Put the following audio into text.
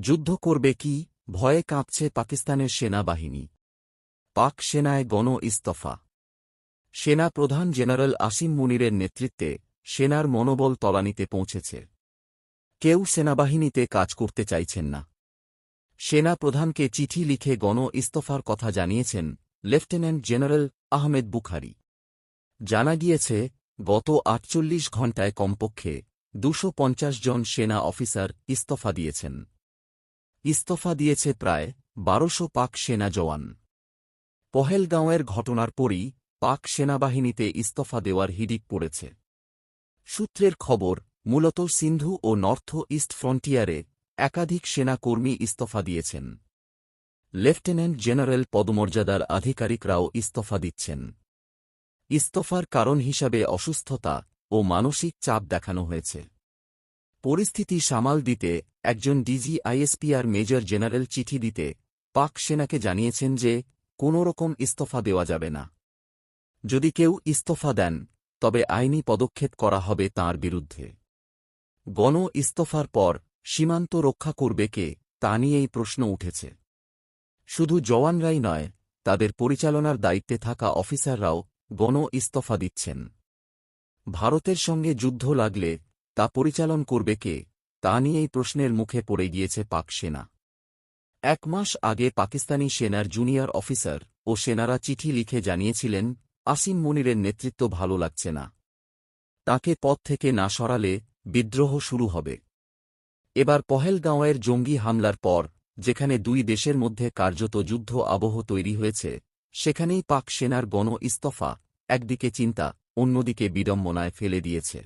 যুদ্ধ করবে কি? ভয়ে কাঁপছে পাকিস্তানের সেনাবাহিনী। পাক সেনায় গণ ইস্তফা। সেনা প্রধান জেনারেল আসিম মুনিরের নেতৃত্বে সেনার মনোবল তলানিতে পৌঁছেছে। কেউ সেনাবাহিনীতে কাজ করতে চাইছেন না। সেনা প্রধানকে চিঠি লিখে গণ ইস্তফার কথা জানিয়েছেন লেফটেন্যান্ট জেনারেল আহমেদ বুখারি। জানা গিয়েছে, গত আটচল্লিশ ঘণ্টায় কমপক্ষে দুশো জন সেনা অফিসার ইস্তফা দিয়েছেন। ইস্তফা দিয়েছে প্রায় বারোশো পাক সেনা জওয়ান। পহেলগাঁওয়ের ঘটনার পরই পাক সেনাবাহিনীতে ইস্তফা দেওয়ার হিডিক পড়েছে। সূত্রের খবর, মূলত সিন্ধু ও নর্থ ইস্ট ফ্রন্টিয়ারে একাধিক সেনাকর্মী ইস্তফা দিয়েছেন। লেফটেন্যান্ট জেনারেল পদমর্যাদার আধিকারিকরাও ইস্তফা দিচ্ছেন। ইস্তফার কারণ হিসাবে অসুস্থতা ও মানসিক চাপ দেখানো হয়েছে। পরিস্থিতি সামাল দিতে একজন ডিজি আইএসপিআর মেজর জেনারেল চিঠি দিতে পাক সেনাকে জানিয়েছেন যে কোনোরকম ইস্তফা দেওয়া যাবে না। যদি কেউ ইস্তফা দেন, তবে আইনি পদক্ষেপ করা হবে তার বিরুদ্ধে। গণ ইস্তফার পর সীমান্ত রক্ষা করবে কে, তা নিয়েই প্রশ্ন উঠেছে। শুধু জওয়ানরাই নয়, তাদের পরিচালনার দায়িত্বে থাকা অফিসাররাও গণ ইস্তফা দিচ্ছেন। ভারতের সঙ্গে যুদ্ধ লাগলে তা পরিচালন করবে কে? তা নিয়েই প্রশ্নের মুখে পড়ে গিয়েছে পাক সেনা। এক মাস আগে পাকিস্তানি সেনার জুনিয়র অফিসার ও সেনারা চিঠি লিখে জানিয়েছিলেন, আসিম মনিরের নেতৃত্ব ভালো লাগছে না। তাকে পদ থেকে না সরালে বিদ্রোহ শুরু হবে। এবার পহেলগাঁওয়ের জঙ্গি হামলার পর, যেখানে দুই দেশের মধ্যে কার্যত যুদ্ধ আবহ তৈরি হয়েছে, সেখানেই পাক সেনার গণ ইস্তফা একদিকে চিন্তা, অন্যদিকে বিড়ম্বনায় ফেলে দিয়েছে।